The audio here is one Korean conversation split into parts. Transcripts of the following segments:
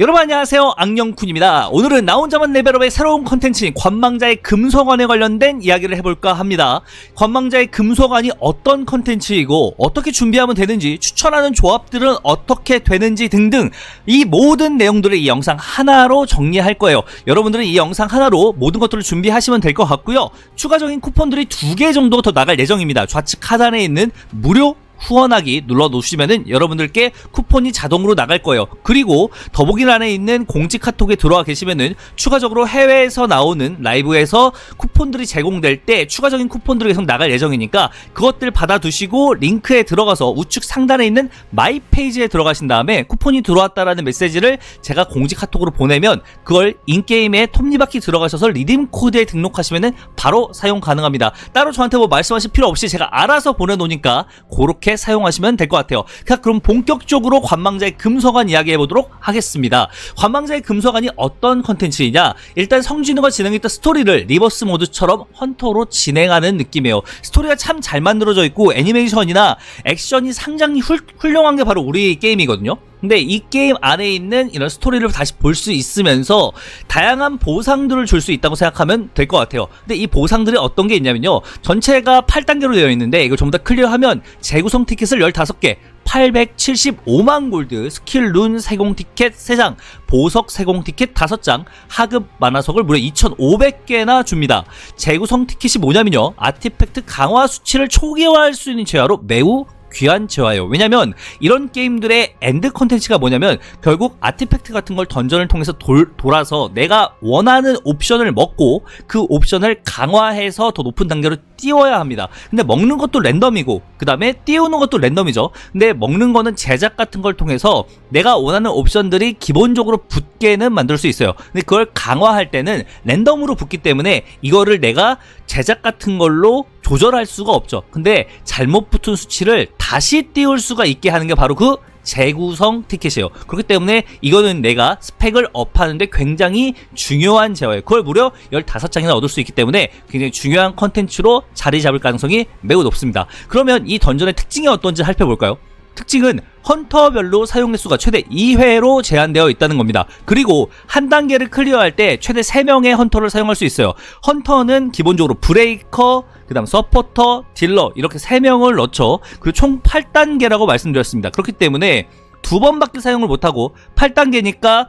여러분 안녕하세요. 악령쿤입니다. 오늘은 나 혼자만 레벨업의 새로운 컨텐츠인 관망자의 금속관에 관련된 이야기를 해볼까 합니다. 관망자의 금속관이 어떤 컨텐츠이고 어떻게 준비하면 되는지 추천하는 조합들은 어떻게 되는지 등등 이 모든 내용들을 이 영상 하나로 정리할 거예요. 여러분들은 이 영상 하나로 모든 것들을 준비하시면 될 것 같고요. 추가적인 쿠폰들이 두 개 정도 더 나갈 예정입니다. 좌측 하단에 있는 무료 후원하기 눌러 놓으시면은 여러분들께 쿠폰이 자동으로 나갈 거예요. 그리고 더보기란에 있는 공지 카톡에 들어와 계시면은 추가적으로 해외에서 나오는 라이브에서 쿠폰들이 제공될 때 추가적인 쿠폰들이 계속 나갈 예정이니까 그것들 받아두시고 링크에 들어가서 우측 상단에 있는 마이 페이지에 들어가신 다음에 쿠폰이 들어왔다라는 메시지를 제가 공지 카톡으로 보내면 그걸 인게임에 톱니바퀴 들어가셔서 리딤 코드에 등록하시면은 바로 사용 가능합니다. 따로 저한테 뭐 말씀하실 필요 없이 제가 알아서 보내놓으니까 그렇게 사용하시면 될 것 같아요. 자, 그럼 본격적으로 관망자의 금서관 이야기해 보도록 하겠습니다. 관망자의 금서관이 어떤 컨텐츠이냐? 일단 성진우가 진행했던 스토리를 리버스 모드처럼 헌터로 진행하는 느낌이에요. 스토리가 참 잘 만들어져 있고 애니메이션이나 액션이 상당히 훌, 훌륭한 게 바로 우리 게임이거든요. 근데 이 게임 안에 있는 이런 스토리를 다시 볼 수 있으면서 다양한 보상들을 줄 수 있다고 생각하면 될 것 같아요. 근데 이 보상들이 어떤 게 있냐면요. 전체가 8단계로 되어 있는데 이걸 전부 다 클리어하면 재구성 티켓을 15개, 875만 골드, 스킬 룬 세공 티켓 3장, 보석 세공 티켓 5장, 하급 만화석을 무려 2,500개나 줍니다. 재구성 티켓이 뭐냐면요. 아티팩트 강화 수치를 초기화할 수 있는 재화로 매우 귀한 재화예요. 왜냐면 이런 게임들의 엔드 컨텐츠가 뭐냐면 결국 아티팩트 같은 걸 던전을 통해서 돌, 돌아서 내가 원하는 옵션을 먹고 그 옵션을 강화해서 더 높은 단계로 띄워야 합니다. 근데 먹는 것도 랜덤이고 그 다음에 띄우는 것도 랜덤이죠. 근데 먹는 거는 제작 같은 걸 통해서 내가 원하는 옵션들이 기본적으로 붙게는 만들 수 있어요. 근데 그걸 강화할 때는 랜덤으로 붙기 때문에 이거를 내가 제작 같은 걸로 조절할 수가 없죠. 근데 잘못 붙은 수치를 다시 띄울 수가 있게 하는 게 바로 그 재구성 티켓이에요. 그렇기 때문에 이거는 내가 스펙을 업하는데 굉장히 중요한 재화예요. 그걸 무려 15장이나 얻을 수 있기 때문에 굉장히 중요한 컨텐츠로 자리 잡을 가능성이 매우 높습니다. 그러면 이 던전의 특징이 어떤지 살펴볼까요? 특징은 헌터별로 사용 횟수가 최대 2회로 제한되어 있다는 겁니다. 그리고 한 단계를 클리어할 때 최대 3명의 헌터를 사용할 수 있어요. 헌터는 기본적으로 브레이커, 그 다음 서포터, 딜러 이렇게 3명을 넣죠. 그리고 총 8단계라고 말씀드렸습니다. 그렇기 때문에 두 번밖에 사용을 못하고 8단계니까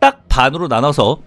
딱 반으로 나눠서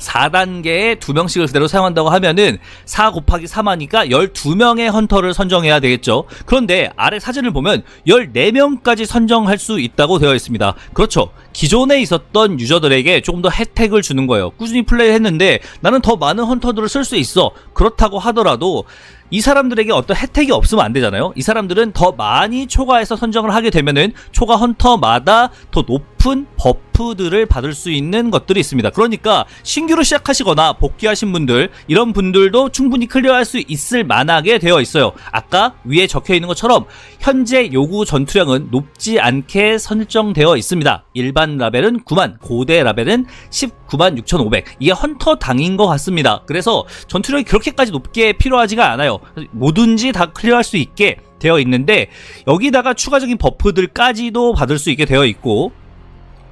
4단계에 2명씩을 그대로 사용한다고 하면은 4 곱하기 3하니까 12명의 헌터를 선정해야 되겠죠. 그런데 아래 사진을 보면 14명까지 선정할 수 있다고 되어 있습니다. 그렇죠. 기존에 있었던 유저들에게 조금 더 혜택을 주는 거예요. 꾸준히 플레이 했는데 나는 더 많은 헌터들을 쓸 수 있어. 그렇다고 하더라도 이 사람들에게 어떤 혜택이 없으면 안 되잖아요. 이 사람들은 더 많이 초과해서 선정을 하게 되면은 초과 헌터마다 더 높은 버프들을 받을 수 있는 것들이 있습니다. 그러니까 신규로 시작하시거나 복귀하신 분들 이런 분들도 충분히 클리어할 수 있을 만하게 되어 있어요. 아까 위에 적혀 있는 것처럼 현재 요구 전투량은 높지 않게 설정되어 있습니다. 일반 라벨은 9만, 고대 라벨은 19만 6,500. 이게 헌터 당인 것 같습니다. 그래서 전투력이 그렇게까지 높게 필요하지가 않아요. 뭐든지 다 클리어할 수 있게 되어 있는데 여기다가 추가적인 버프들까지도 받을 수 있게 되어 있고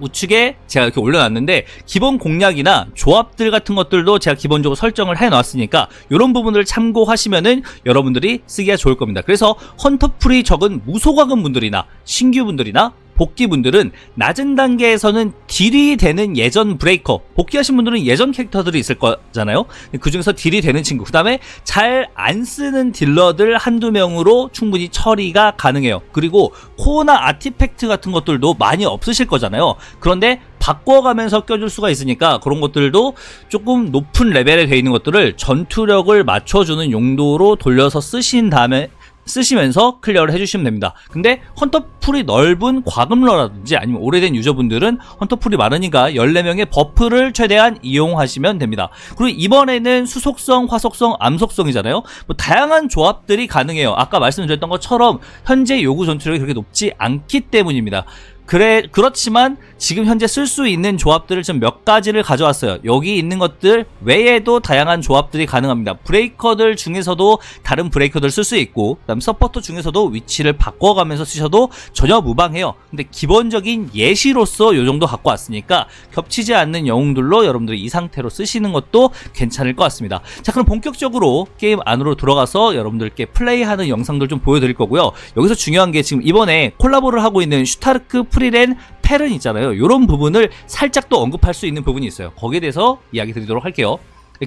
우측에 제가 이렇게 올려놨는데 기본 공략이나 조합들 같은 것들도 제가 기본적으로 설정을 해놨으니까 이런 부분을 참고하시면은 여러분들이 쓰기가 좋을 겁니다. 그래서 헌터풀이 적은 무소과금 분들이나 신규 분들이나 복귀분들은 낮은 단계에서는 딜이 되는 예전 브레이커 복귀하신 분들은 예전 캐릭터들이 있을 거잖아요. 그 중에서 딜이 되는 친구. 그 다음에 잘 안 쓰는 딜러들 한두 명으로 충분히 처리가 가능해요. 그리고 코어나 아티팩트 같은 것들도 많이 없으실 거잖아요. 그런데 바꿔가면서 껴줄 수가 있으니까 그런 것들도 조금 높은 레벨에 돼 있는 것들을 전투력을 맞춰주는 용도로 돌려서 쓰신 다음에 쓰시면서 클리어를 해주시면 됩니다. 근데 헌터풀이 넓은 과금러라든지 아니면 오래된 유저분들은 헌터풀이 많으니까 14명의 버프를 최대한 이용하시면 됩니다. 그리고 이번에는 수속성, 화속성, 암속성이잖아요. 뭐 다양한 조합들이 가능해요. 아까 말씀드렸던 것처럼 현재 요구 전투력이 그렇게 높지 않기 때문입니다. 그래 그렇지만 지금 현재 쓸 수 있는 조합들을 좀 몇 가지를 가져왔어요. 여기 있는 것들 외에도 다양한 조합들이 가능합니다. 브레이커들 중에서도 다른 브레이커들 쓸 수 있고, 그다음 서포터 중에서도 위치를 바꿔가면서 쓰셔도 전혀 무방해요. 근데 기본적인 예시로서 요 정도 갖고 왔으니까 겹치지 않는 영웅들로 여러분들이 이 상태로 쓰시는 것도 괜찮을 것 같습니다. 자, 그럼 본격적으로 게임 안으로 들어가서 여러분들께 플레이하는 영상들 좀 보여드릴 거고요. 여기서 중요한 게 지금 이번에 콜라보를 하고 있는 슈타르크 프리렌 펠은 있잖아요. 이런 부분을 살짝 또 언급할 수 있는 부분이 있어요. 거기에 대해서 이야기 드리도록 할게요.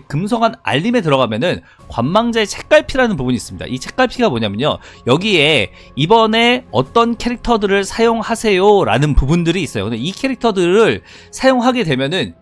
금성한 알림에 들어가면은 관망자의 책갈피라는 부분이 있습니다. 이 책갈피가 뭐냐면요. 여기에 이번에 어떤 캐릭터들을 사용하세요라는 부분들이 있어요. 근데 이 캐릭터들을 사용하게 되면은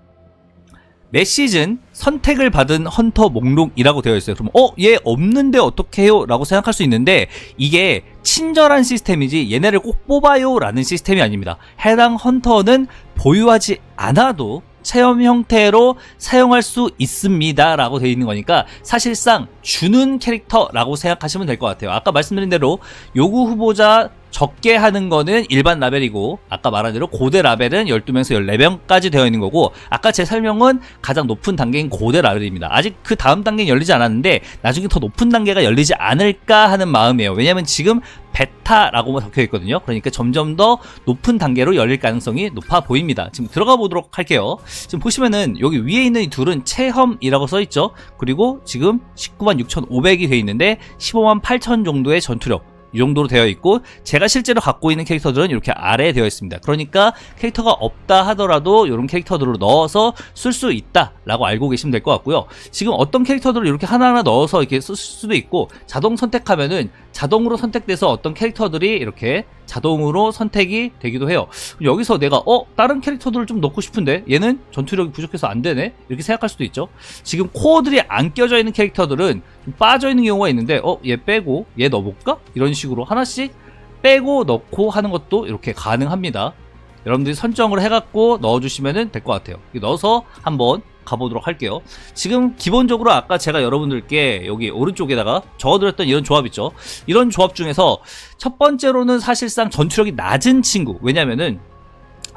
매 시즌 선택을 받은 헌터 목록이라고 되어 있어요. 그럼 어, 얘 없는데 어떻게 해요? 라고 생각할 수 있는데 이게 친절한 시스템이지 얘네를 꼭 뽑아요 라는 시스템이 아닙니다. 해당 헌터는 보유하지 않아도 체험 형태로 사용할 수 있습니다 라고 되어 있는 거니까 사실상 주는 캐릭터라고 생각하시면 될 것 같아요 아까 말씀드린 대로 요구 후보자 적게 하는 거는 일반 라벨이고 아까 말한 대로 고대 라벨은 12명에서 14명까지 되어 있는 거고 아까 제 설명은 가장 높은 단계인 고대 라벨입니다. 아직 그 다음 단계는 열리지 않았는데 나중에 더 높은 단계가 열리지 않을까 하는 마음이에요. 왜냐면 지금 베타라고만 적혀 있거든요. 그러니까 점점 더 높은 단계로 열릴 가능성이 높아 보입니다. 지금 들어가 보도록 할게요. 지금 보시면은 여기 위에 있는 이 둘은 체험이라고 써 있죠. 그리고 지금 19만 6,500이 돼 있는데 15만 8천 정도의 전투력 이 정도로 되어 있고 제가 실제로 갖고 있는 캐릭터들은 이렇게 아래에 되어 있습니다. 그러니까 캐릭터가 없다 하더라도 이런 캐릭터들을 넣어서 쓸 수 있다라고 알고 계시면 될 것 같고요. 지금 어떤 캐릭터들을 이렇게 하나하나 넣어서 이렇게 쓸 수도 있고 자동 선택하면은 자동으로 선택돼서 어떤 캐릭터들이 이렇게 자동으로 선택이 되기도 해요. 여기서 내가 어 다른 캐릭터들을 좀 넣고 싶은데 얘는 전투력이 부족해서 안 되네 이렇게 생각할 수도 있죠. 지금 코어들이 안 껴져 있는 캐릭터들은 좀 빠져 있는 경우가 있는데 어 얘 빼고 얘 넣어볼까 이런 식으로 하나씩 빼고 넣고 하는 것도 이렇게 가능합니다. 여러분들이 선정을 해갖고 넣어주시면 될 것 같아요. 넣어서 한번 가보도록 할게요. 지금 기본적으로 아까 제가 여러분들께 여기 오른쪽에다가 적어드렸던 이런 조합 있죠. 이런 조합 중에서 첫 번째로는 사실상 전투력이 낮은 친구. 왜냐면은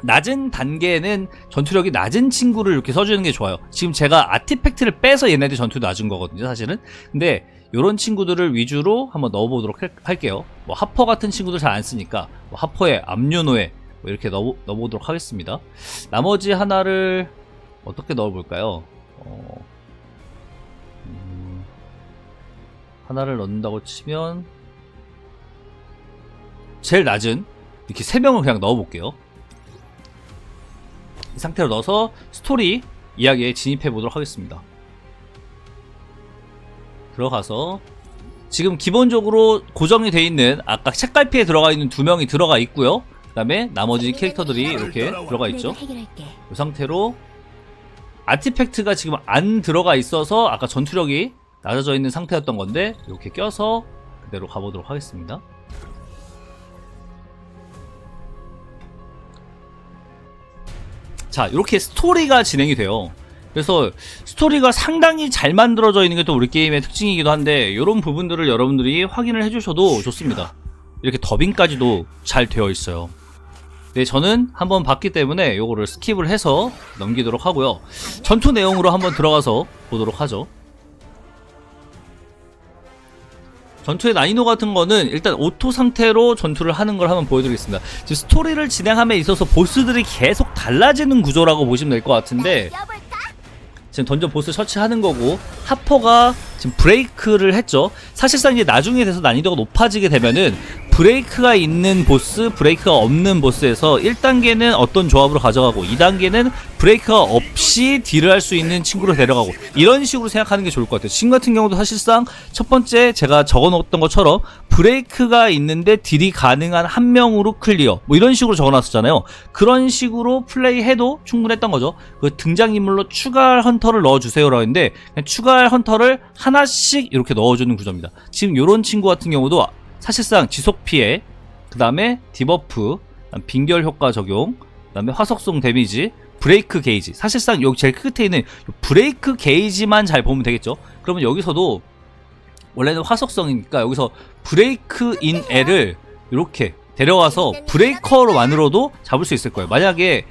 낮은 단계에는 전투력이 낮은 친구를 이렇게 써주는 게 좋아요. 지금 제가 아티팩트를 빼서 얘네들 전투 낮은 거거든요, 사실은. 근데 이런 친구들을 위주로 한번 넣어보도록 할- 할게요. 뭐 하퍼 같은 친구들 잘 안 쓰니까 뭐 하퍼에 압류노에 뭐 이렇게 넣어, 넣어보도록 하겠습니다. 나머지 하나를 어떻게 넣어볼까요? 어, 음, 하나를 넣는다고 치면 제일 낮은 이렇게 세 명을 그냥 넣어볼게요. 이 상태로 넣어서 스토리 이야기에 진입해 보도록 하겠습니다. 들어가서 지금 기본적으로 고정이 돼 있는 아까 책갈피에 들어가 있는 두 명이 들어가 있고요. 그다음에 나머지 캐릭터들이 이렇게 들어가 있죠. 이 상태로 아티팩트가 지금 안 들어가 있어서 아까 전투력이 낮아져 있는 상태였던 건데 이렇게 껴서 그대로 가보도록 하겠습니다. 자, 이렇게 스토리가 진행이 돼요. 그래서 스토리가 상당히 잘 만들어져 있는 게 또 우리 게임의 특징이기도 한데 이런 부분들을 여러분들이 확인을 해주셔도 좋습니다. 이렇게 더빙까지도 잘 되어 있어요. 네, 저는 한번 봤기 때문에 요거를 스킵을 해서 넘기도록 하고요. 전투 내용으로 한번 들어가서 보도록 하죠. 전투의 난이도 같은 거는 일단 오토 상태로 전투를 하는 걸 한번 보여드리겠습니다. 지금 스토리를 진행함에 있어서 보스들이 계속 달라지는 구조라고 보시면 될 것 같은데 뛰어볼까? 지금 던전 보스 처치하는 거고 하퍼가 지금 브레이크를 했죠. 사실상 이제 나중에 돼서 난이도가 높아지게 되면은 브레이크가 있는 보스, 브레이크가 없는 보스에서 1단계는 어떤 조합으로 가져가고 2단계는 브레이크가 없이 딜을 할 수 있는 친구를 데려가고 이런 식으로 생각하는 게 좋을 것 같아요. 지금 같은 경우도 사실상 첫 번째 제가 적어놓았던 것처럼 브레이크가 있는데 딜이 가능한 한 명으로 클리어 뭐 이런 식으로 적어놨었잖아요. 그런 식으로 플레이해도 충분했던 거죠. 그 등장인물로 추가할 헌터를 넣어주세요라고 했는데 추가할 헌터를 하나씩 이렇게 넣어주는 구조입니다. 지금 이런 친구 같은 경우도 사실상 지속 피해, 그 다음에 디버프, 빙결 효과 적용, 그 다음에 화석성 데미지, 브레이크 게이지. 사실상 여기 제일 끝에 있는 브레이크 게이지만 잘 보면 되겠죠. 그러면 여기서도 원래는 화석성이니까 여기서 브레이크 인 L을 이렇게 데려가서 브레이커로만으로도 잡을 수 있을 거예요. 만약에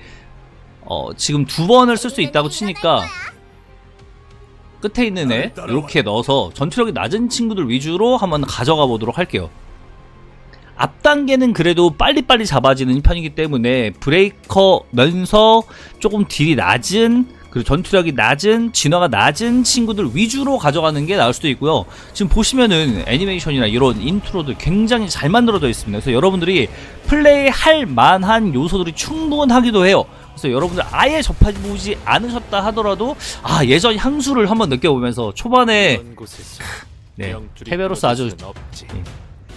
어, 지금 두 번을 쓸 수 있다고 치니까 끝에 있는 애 이렇게 넣어서 전투력이 낮은 친구들 위주로 한번 가져가 보도록 할게요. 앞 단계는 그래도 빨리빨리 잡아지는 편이기 때문에 브레이커면서 조금 딜이 낮은 그리고 전투력이 낮은 진화가 낮은 친구들 위주로 가져가는 게 나을 수도 있고요. 지금 보시면은 애니메이션이나 이런 인트로들 굉장히 잘 만들어져 있습니다. 그래서 여러분들이 플레이할 만한 요소들이 충분하기도 해요. 그래서 여러분들 아예 접해보지 않으셨다 하더라도 아 예전 향수를 한번 느껴보면서 초반에 네 테베로스 아주 없지.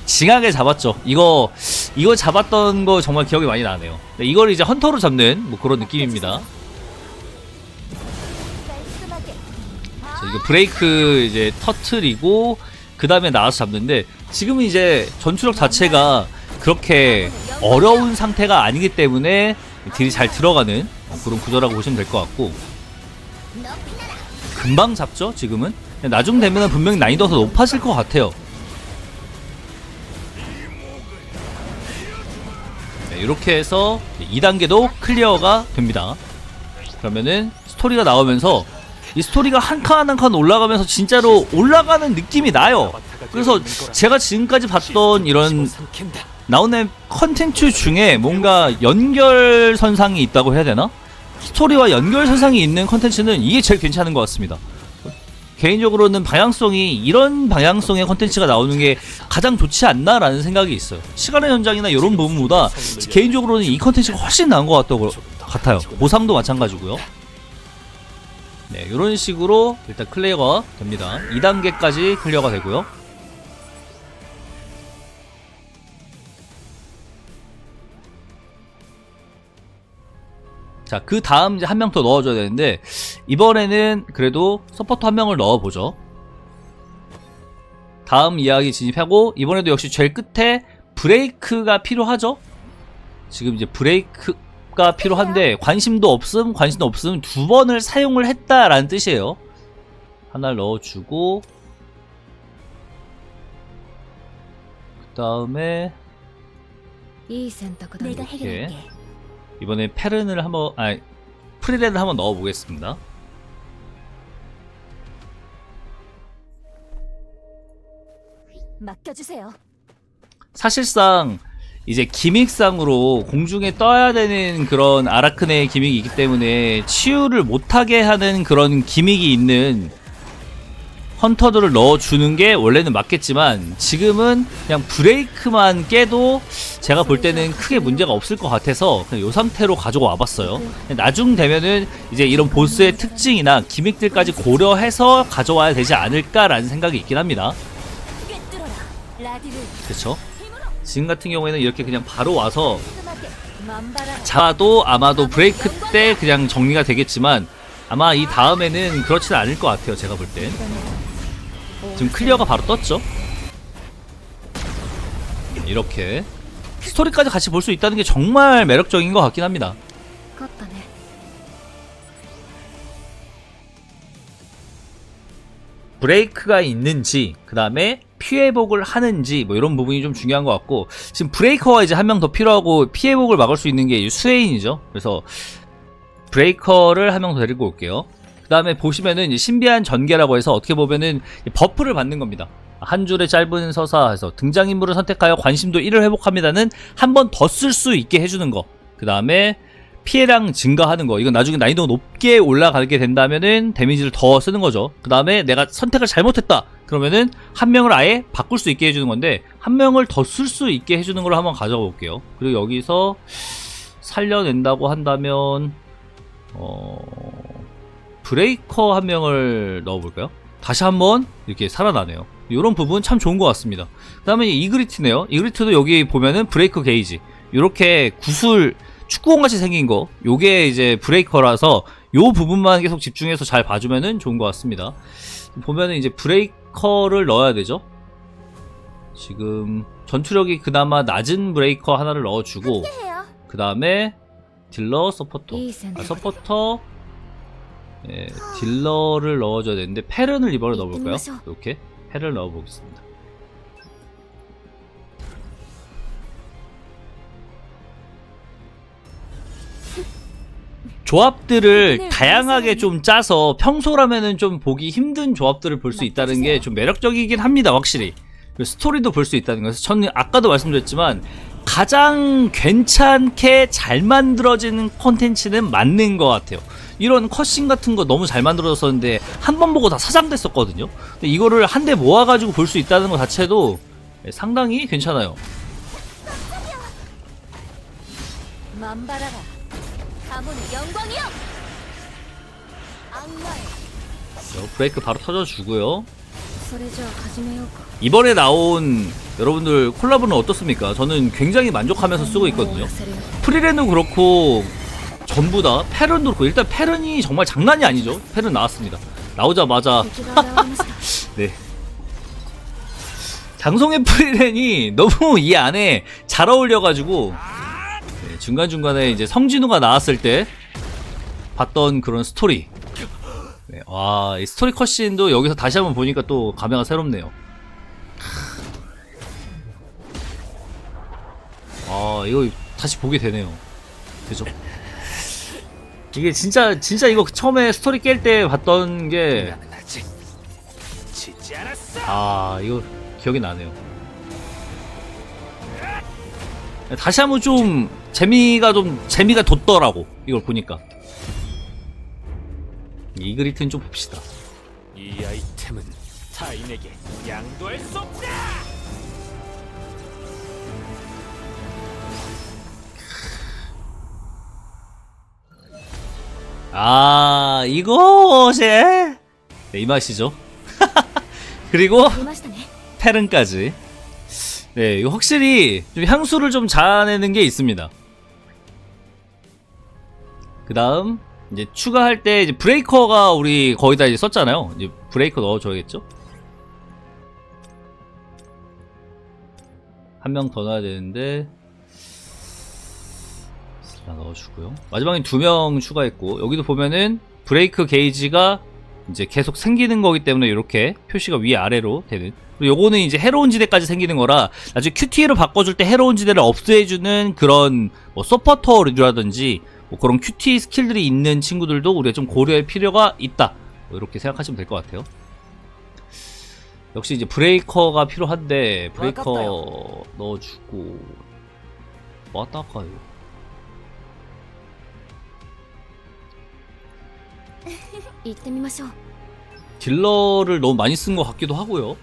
징하게 잡았죠. 이거 이거 잡았던 거 정말 기억이 많이 나네요. 네, 이걸 이제 헌터로 잡는 뭐 그런 느낌입니다. 자, 이거 브레이크 이제 터트리고 그 다음에 나와서 잡는데 지금은 이제 전투력 자체가 그렇게 어려운 상태가 아니기 때문에 딜이 잘 들어가는 어, 그런 구조라고 보시면 될 것 같고. 금방 잡죠 지금은? 나중 되면 분명히 난이도가 더 높아질 것 같아요. 네, 이렇게 해서 2단계도 클리어가 됩니다. 그러면은 스토리가 나오면서 이 스토리가 한 칸 한 칸 올라가면서 진짜로 올라가는 느낌이 나요 그래서 제가 지금까지 봤던 이런. 나오는 컨텐츠 중에 뭔가 연결선상이 있다고 해야 되나? 스토리와 연결선상이 있는 컨텐츠는 이게 제일 괜찮은 것 같습니다. 개인적으로는 방향성이 이런 방향성의 컨텐츠가 나오는 게 가장 좋지 않나라는 생각이 있어요. 시간의 연장이나 이런 부분보다 개인적으로는 이 컨텐츠가 훨씬 나은 것 같다고 같아요. 보상도 마찬가지고요. 네, 이런 식으로 일단 클리어가 됩니다. 2단계까지 클리어가 되고요. 자, 그 다음 이제 한 명 더 넣어줘야 되는데, 이번에는 그래도 서포터 한 명을 넣어보죠. 다음 이야기 진입하고, 이번에도 역시 제일 끝에 브레이크가 필요하죠? 지금 이제 브레이크가 필요한데, 관심도 없음, 관심도 없음 두 번을 사용을 했다라는 뜻이에요. 하나를 넣어주고, 그 다음에, 내가 해결할게. 이번에 페른을 한번 아 프리레를 한번 넣어 보겠습니다. 맡겨주세요. 사실상 이제 기믹상으로 공중에 떠야 되는 그런 아라크네의 기믹이 있기 때문에 치유를 못하게 하는 그런 기믹이 있는 헌터들을 넣어주는 게 원래는 맞겠지만 지금은 그냥 브레이크만 깨도 제가 볼 때는 크게 문제가 없을 것 같아서 그냥 이 상태로 가지고 와봤어요. 나중 되면은 이제 이런 보스의 특징이나 기믹들까지 고려해서 가져와야 되지 않을까라는 생각이 있긴 합니다. 그렇죠? 지금 같은 경우에는 이렇게 그냥 바로 와서. 자도 아마도 브레이크 때 그냥 정리가 되겠지만 아마 이 다음에는 그렇지는 않을 것 같아요 제가 볼 땐. 지금 클리어가 바로 떴죠? 이렇게 스토리까지 같이 볼 수 있다는 게 정말 매력적인 것 같긴 합니다. 브레이크가 있는지 그 다음에 피해복을 하는지 뭐 이런 부분이 좀 중요한 것 같고 지금 브레이커가 이제 한 명 더 필요하고 피해복을 막을 수 있는 게 수혜인이죠. 그래서 브레이커를 한 명 더 데리고 올게요. 그 다음에 보시면은 신비한 전개라고 해서 어떻게 보면은 이 버프를 받는 겁니다. 한 줄의 짧은 서사에서 등장인물을 선택하여 관심도 1을 회복합니다는 한 번 더 쓸 수 있게 해주는 거 그 다음에 피해량 증가하는 거. 이건 나중에 난이도가 높게 올라가게 된다면은 데미지를 더 쓰는 거죠. 그 다음에 내가 선택을 잘못했다. 그러면은 한 명을 아예 바꿀 수 있게 해주는 건데 한 명을 더 쓸 수 있게 해주는 걸 한번 가져가 볼게요. 그리고 여기서 살려낸다고 한다면 어... 브레이커 한 명을 넣어볼까요? 다시 한번 이렇게 살아나네요. 이런 부분 참 좋은 것 같습니다. 그 다음에 이그리트네요. 이그리트도 여기 보면은 브레이커 게이지. 이렇게 구슬 축구공같이 생긴 거 요게 이제 브레이커라서 요 부분만 계속 집중해서 잘 봐주면은 좋은 것 같습니다 보면은 이제 브레이커를 넣어야 되죠 지금 전투력이 그나마 낮은 브레이커 하나를 넣어주고 그 다음에 딜러 서포터 아, 서포터 예, 딜러를 넣어줘야 되는데 페른을 이번에 넣어볼까요? 이렇게 페를 넣어보겠습니다. 조합들을 다양하게 좀 짜서 평소라면은 좀 보기 힘든 조합들을 볼 수 있다는 게 좀 매력적이긴 합니다 확실히 그 스토리도 볼 수 있다는 것에서 저는 아까도 말씀드렸지만 가장 괜찮게 잘 만들어지는 콘텐츠는 맞는 것 같아요 이런 컷신 같은 거 너무 잘 만들어졌었는데 한 번 보고 다 사장됐었거든요. 근데 이거를 한 대 모아가지고 볼 수 있다는 것 자체도 상당히 괜찮아요. 만발하라. 영광이요! 브레이크 바로 터져주고요. 이번에 나온 여러분들 콜라보는 어떻습니까? 저는 굉장히 만족하면서 쓰고 있거든요. 프리랜도 그렇고 전부 다 패런도 그렇고 일단 패런이 정말 장난이 아니죠. 패런 나왔습니다. 나오자마자 네. 장송의 프리랜이 너무 이 안에 잘 어울려가지고 네, 중간중간에 이제 성진우가 나왔을 때 봤던 그런 스토리 네, 와, 이 스토리 컷신도 여기서 다시 한번 보니까 또 감회가 새롭네요. 아, 이거 다시 보게 되네요. 그죠? 이게 진짜, 진짜 이거 처음에 스토리 깰 때 봤던 게, 아, 이거 기억이 나네요. 다시 한번 좀 재미가 좀, 재미가 돋더라고. 이걸 보니까. 이 그리트는 좀 봅시다. 이 아이템은 타인에게 양도할 수 없다. 아 이곳에 네, 이 맛이죠. 그리고 페른까지. 네 이거 확실히 좀 향수를 좀 자아내는 게 있습니다. 그 다음 이제 추가할 때 이제 브레이커가 우리 거의 다 이제 썼잖아요. 이제 브레이커 넣어줘야겠죠? 한 명 더 넣어야 되는데 하나 넣어주고요. 마지막에 두명 추가했고, 여기도 보면은 브레이크 게이지가 이제 계속 생기는 거기 때문에 이렇게 표시가 위 아래로 되는. 그리고 요거는 이제 해로운 지대까지 생기는 거라 나중에 QT로 바꿔줄 때 해로운 지대를 없애주는 그런 뭐 서포터라든지 뭐 그런 QT 스킬들이 있는 친구들도 우리가 좀 고려할 필요가 있다. 뭐 이렇게 생각하시면 될 것 같아요. 역시 이제 브레이커가 필요한데 브레이커 넣어주고 왔다 가요 딜러를 너무 많이 쓴 것 같기도 하고요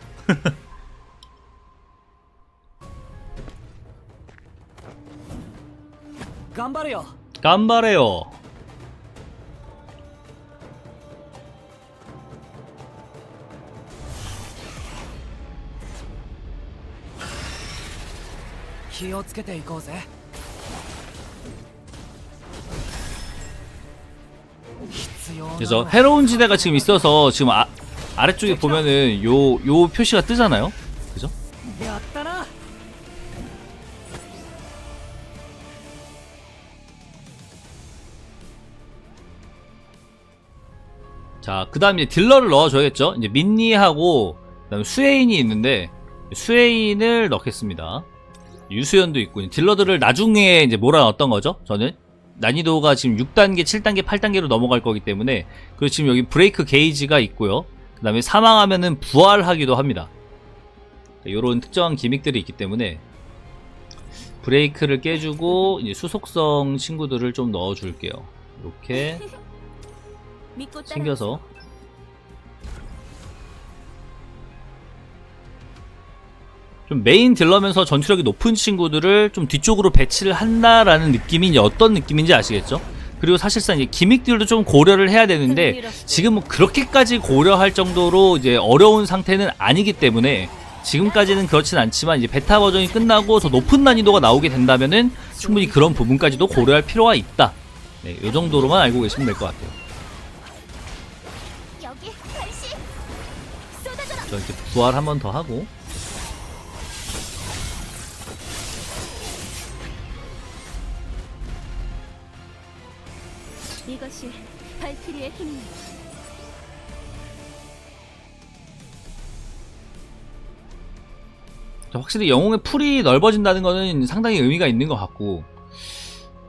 간발해요. 깜바레요 気をつけていこうぜ。 그래서 해로운 지대가 지금 있어서 지금 아, 아래쪽에 보면은 요 요 표시가 뜨잖아요. 그죠? 자, 그 다음 이제 딜러를 넣어줘야겠죠? 이제 민니하고, 그 다음 수혜인이 있는데, 수혜인을 넣겠습니다. 유수연도 있고, 딜러들을 나중에 이제 몰아넣었던 거죠? 저는. 난이도가 지금 6단계, 7단계, 8단계로 넘어갈 거기 때문에, 그리고 지금 여기 브레이크 게이지가 있고요. 그 다음에 사망하면은 부활하기도 합니다. 요런 특정한 기믹들이 있기 때문에, 브레이크를 깨주고, 이제 수속성 친구들을 좀 넣어줄게요. 이렇게. 챙겨서 좀 메인 딜러면서 전투력이 높은 친구들을 좀 뒤쪽으로 배치를 한다라는 느낌이 이제 어떤 느낌인지 아시겠죠? 그리고 사실상 이제 기믹들도 좀 고려를 해야 되는데 지금 뭐 그렇게까지 고려할 정도로 이제 어려운 상태는 아니기 때문에 지금까지는 그렇진 않지만 이제 베타 버전이 끝나고 더 높은 난이도가 나오게 된다면은 충분히 그런 부분까지도 고려할 필요가 있다. 네, 이 정도로만 알고 계시면 될 것 같아요. 저 이렇게 부활 한 번 더 하고 이것이 발키리의 힘입니다. 확실히 영웅의 풀이 넓어진다는 거는 상당히 의미가 있는 것 같고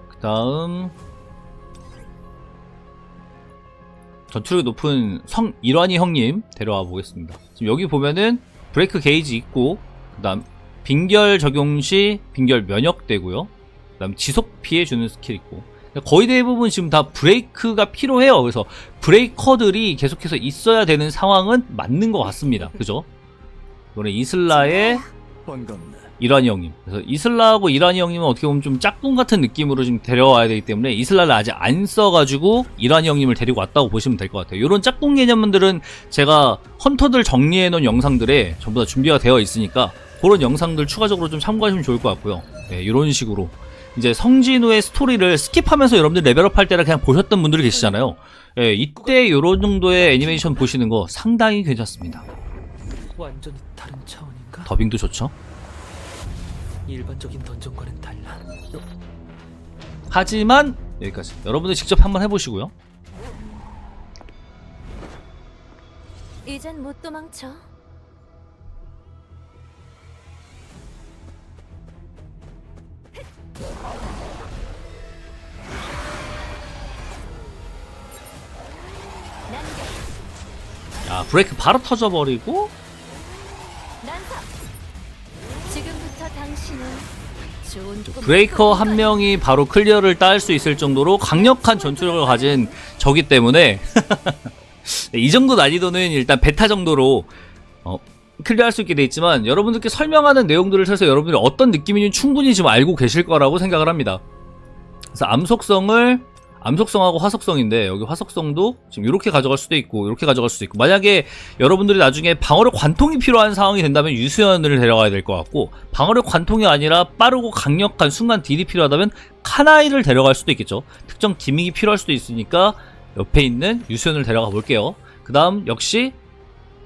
그 다음 전투력이 높은 성 일환이 형님 데려와 보겠습니다. 지금 여기 보면은 브레이크 게이지 있고 그 다음 빙결 적용 시 빙결 면역 되고요. 그 다음 지속 피해 주는 스킬 있고 거의 대부분 지금 다 브레이크가 필요해요. 그래서 브레이커들이 계속해서 있어야 되는 상황은 맞는 것 같습니다. 그죠? 이번에 이슬라의 이란이 형님. 그래서 이슬라하고 이란이 형님은 어떻게 보면 좀 짝꿍 같은 느낌으로 좀 데려와야 되기 때문에 이슬라를 아직 안 써가지고 이란이 형님을 데리고 왔다고 보시면 될 것 같아요. 이런 짝꿍 개념들은 제가 헌터들 정리해 놓은 영상들에 전부 다 준비가 되어 있으니까 그런 영상들 추가적으로 좀 참고하시면 좋을 것 같고요. 네, 이런 식으로. 이제 성진 후의 스토리를 스킵하면서 여러분들 레벨업 할 때를 그냥 보셨던 분들이 계시잖아요. 예, 이때 이런 정도의 애니메이션 보시는 거 상당히 괜찮습니다. 완전히 다른 차원인가? 더빙도 좋죠. 일반적인 던전과는 달라 하지만 여기까지. 여러분들 직접 한번 해보시고요. 이젠 못 도망쳐. 브레이크 바로 터져버리고 브레이커 한. 명이 바로 클리어를 딸 수 있을 정도로 강력한 전투력을 가진 적이 때문에 네, 이 정도 난이도는 일단 베타 정도로 어, 클리어할 수 있게 돼 있지만 여러분들께 설명하는 내용들을 통해서 여러분들이 어떤 느낌인지 충분히 지금 알고 계실 거라고 생각을 합니다. 그래서 암속성을 암속성하고 화속성인데 여기 화속성도 지금 이렇게 가져갈 수도 있고 이렇게 가져갈 수도 있고. 만약에 여러분들이 나중에 방어력 관통이 필요한 상황이 된다면 유수연을 데려가야 될 것 같고 방어력 관통이 아니라 빠르고 강력한 순간 딜이 필요하다면 카나이를 데려갈 수도 있겠죠. 특정 기믹이 필요할 수도 있으니까 옆에 있는 유수연을 데려가 볼게요. 그 다음 역시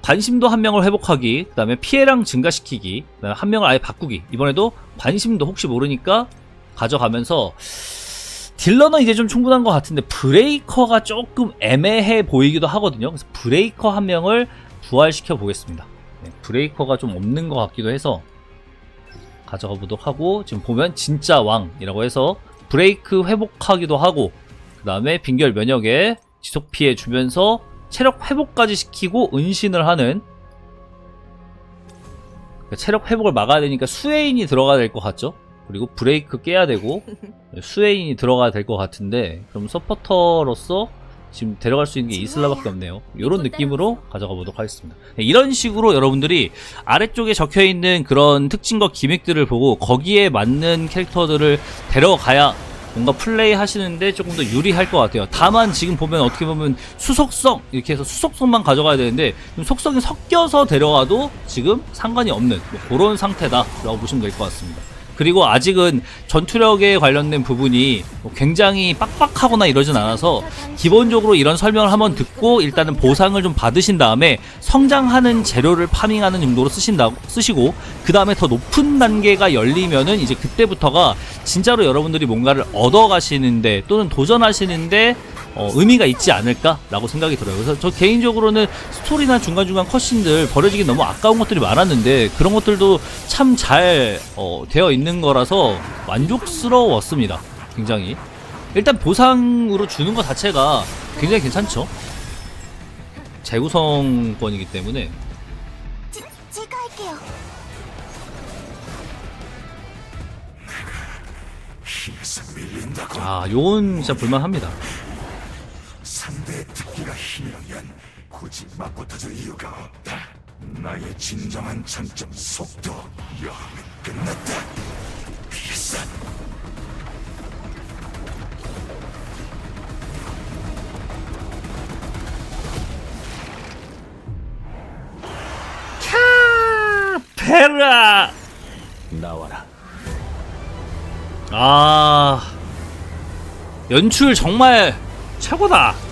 관심도 한 명을 회복하기 그 다음에 피해량 증가시키기 그 다음에 한 명을 아예 바꾸기. 이번에도 관심도 혹시 모르니까 가져가면서 딜러는 이제 좀 충분한 것 같은데 브레이커가 조금 애매해 보이기도 하거든요. 그래서 브레이커 한 명을 부활시켜 보겠습니다. 네, 브레이커가 좀 없는 것 같기도 해서 가져가 보도록 하고 지금 보면 진짜 왕이라고 해서 브레이크 회복하기도 하고 그 다음에 빙결 면역에 지속 피해 주면서 체력 회복까지 시키고 은신을 하는 그러니까 체력 회복을 막아야 되니까 수혜인이 들어가야 될 것 같죠? 그리고 브레이크 깨야 되고 수혜인이 들어가야 될 것 같은데 그럼 서포터로서 지금 데려갈 수 있는 게 이슬라밖에 없네요. 이런 느낌으로 가져가 보도록 하겠습니다. 네, 이런 식으로 여러분들이 아래쪽에 적혀 있는 그런 특징과 기믹들을 보고 거기에 맞는 캐릭터들을 데려가야 뭔가 플레이 하시는데 조금 더 유리할 것 같아요. 다만 지금 보면 어떻게 보면 수속성 이렇게 해서 수속성만 가져가야 되는데 좀 속성이 섞여서 데려가도 지금 상관이 없는 뭐 그런 상태다라고 보시면 될 것 같습니다. 그리고 아직은 전투력에 관련된 부분이 뭐 굉장히 빡빡하거나 이러진 않아서 기본적으로 이런 설명을 한번 듣고 일단은 보상을 좀 받으신 다음에 성장하는 재료를 파밍하는 정도로 쓰신다 쓰시고 그 다음에 더 높은 단계가 열리면은 이제 그때부터가 진짜로 여러분들이 뭔가를 얻어 가시는데 또는 도전하시는데 어, 의미가 있지 않을까라고 생각이 들어요. 그래서 저 개인적으로는 스토리나 중간중간 컷신들 버려지기 너무 아까운 것들이 많았는데 그런 것들도 참잘 어, 되어 있는 거라서 만족스러웠습니다. 굉장히. 일단 보상으로 주는 것 자체가 굉장히 괜찮죠. 재구성권이기 때문에 제가 할게요. 아 요건 진짜 볼만합니다. 상대의 특기가 힘이라면 굳이 맞붙어줄 이유가 없다. 나의 진정한 장점 속도 여하면 끝났다. 비싸. 페라 나와라 아 연출 정말 최고다.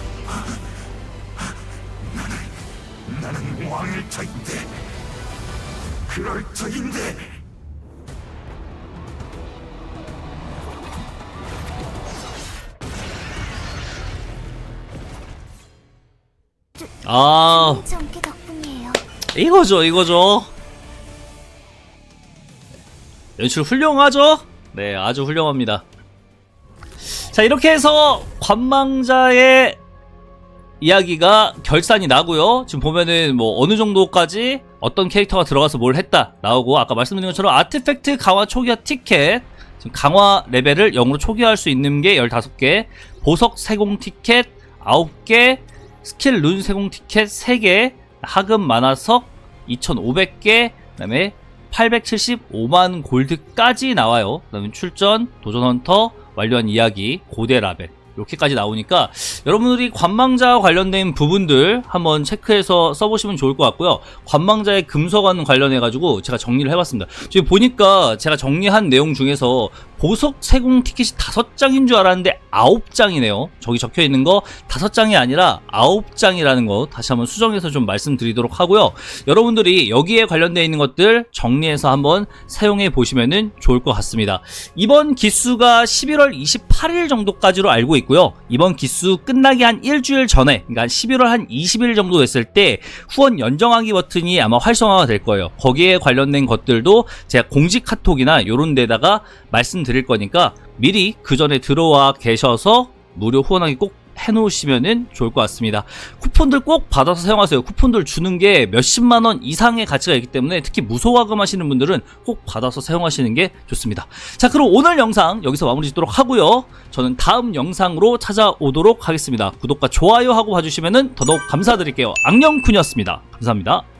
그럴 터인데 아 덕분이에요. 이거죠, 이거죠. 연출 훌륭하죠? 네, 아주 훌륭합니다. 자, 이렇게 해서 관망자의 이야기가 결산이 나고요. 지금 보면은 뭐 어느 정도까지 어떤 캐릭터가 들어가서 뭘 했다 나오고 아까 말씀드린 것처럼 아티팩트 강화 초기화 티켓 지금 강화 레벨을 0으로 초기화할 수 있는 게 15개 보석 세공 티켓 9개 스킬 룬 세공 티켓 3개 하급 만화석 2,500개 그 다음에 875만 골드까지 나와요. 그 다음에 출전, 도전 헌터, 완료한 이야기, 고대 라벨 이렇게까지 나오니까 여러분들이 관망자 관련된 부분들 한번 체크해서 써보시면 좋을 것 같고요. 관망자의 금서관 관련해 가지고 제가 정리를 해봤습니다. 지금 보니까 제가 정리한 내용 중에서 보석 세공 티켓이 다섯 장인 줄 알았는데 아홉 장이네요. 저기 적혀 있는 거 다섯 장이 아니라 아홉 장이라는 거 다시 한번 수정해서 좀 말씀드리도록 하고요. 여러분들이 여기에 관련되어 있는 것들 정리해서 한번 사용해 보시면은 좋을 것 같습니다. 이번 기수가 11월 28일 정도까지로 알고 있고요. 이번 기수 끝나기 한 일주일 전에, 그러니까 11월 한 20일 정도 됐을 때 후원 연정하기 버튼이 아마 활성화가 될 거예요. 거기에 관련된 것들도 제가 공식 카톡이나 이런 데다가 말씀 드릴 거니까 미리 그 전에 들어와 계셔서 무료 후원하기 꼭 해놓으시면은 좋을 것 같습니다. 쿠폰들 꼭 받아서 사용하세요. 쿠폰들 주는 게 몇십만 원 이상의 가치가 있기 때문에 특히 무소화금 하시는 분들은 꼭 받아서 사용하시는 게 좋습니다. 자, 그럼 오늘 영상 여기서 마무리 짓도록 하고요. 저는 다음 영상으로 찾아오도록 하겠습니다. 구독과 좋아요 하고 봐주시면은 더더욱 감사드릴게요. 악령쿤이었습니다. 감사합니다.